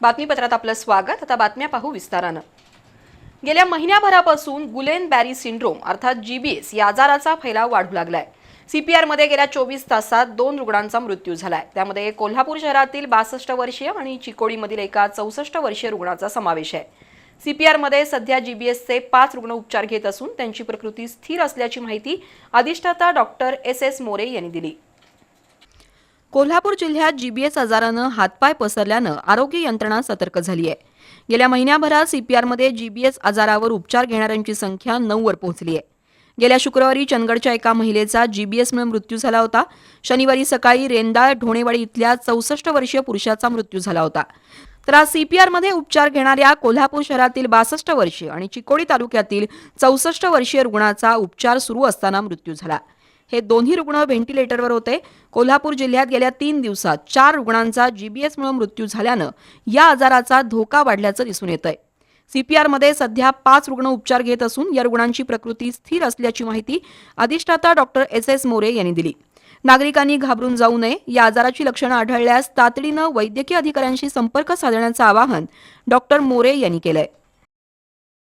बातमीपत्रात आपलं स्वागत. आता बातम्या पाहू विस्तारानं. गेल्या महिन्याभरापासून गुलेन बॅरी सिंड्रोम अर्थात जीबीएस या आजाराचा फैलाव वाढू लागलाय. सीपीआरमध्ये गेल्या चोवीस तासात दोन रुग्णांचा मृत्यू झालाय. त्यामध्ये कोल्हापूर शहरातील बासष्ट वर्षीय आणि चिकोडीमधील एका चौसष्ट वर्षीय रुग्णाचा समावेश आहे. सीपीआरमध्ये सध्या जीबीएसचे पाच रुग्ण उपचार घेत असून त्यांची प्रकृती स्थिर असल्याची माहिती अधिष्ठाता डॉक्टर एस एस मोरे यांनी दिली. कोल्हापूर जिल्ह्यात जीबीएस आजारानं हातपाय पसरल्यानं आरोग्य यंत्रणा सतर्क झाली आहे गेल्या महिन्याभरात सीपीआरमध्ये जीबीएस आजारावर उपचार घेणाऱ्यांची संख्या नऊवर पोहोचली आहे गेल्या शुक्रवारी चंदगडच्या एका महिलेचा जीबीएसमुळे मृत्यू झाला होता. शनिवारी सकाळी रेंदाळ ढोणेवाडी इथल्या चौसष्ट वर्षीय पुरुषाचा मृत्यू झाला होता. तर आज सीपीआरमध्ये उपचार घेणाऱ्या कोल्हापूर शहरातील बासष्ट वर्षीय आणि चिकोडी तालुक्यातील चौसष्ट वर्षीय रुग्णाचा उपचार सुरू असताना मृत्यू झाला. हे दोन्ही रुग्ण व्हेंटिलेटरवर होते. कोल्हापूर जिल्ह्यात गेल्या तीन दिवसात चार रुग्णांचा जीबीएसमुळे मृत्यू झाल्यानं या आजाराचा धोका वाढल्याचं दिसून येत आहे सीपीआरमध्ये सध्या पाच रुग्ण उपचार घेत असून या रुग्णांची प्रकृती स्थिर असल्याची माहिती अधिष्ठाता डॉक्टर एस एस मोरे यांनी दिली. नागरिकांनी घाबरून जाऊ नये. या आजाराची लक्षणं आढळल्यास तातडीनं वैद्यकीय अधिकाऱ्यांशी संपर्क साधण्याचं आवाहन डॉक्टर मोरे यांनी केलंय.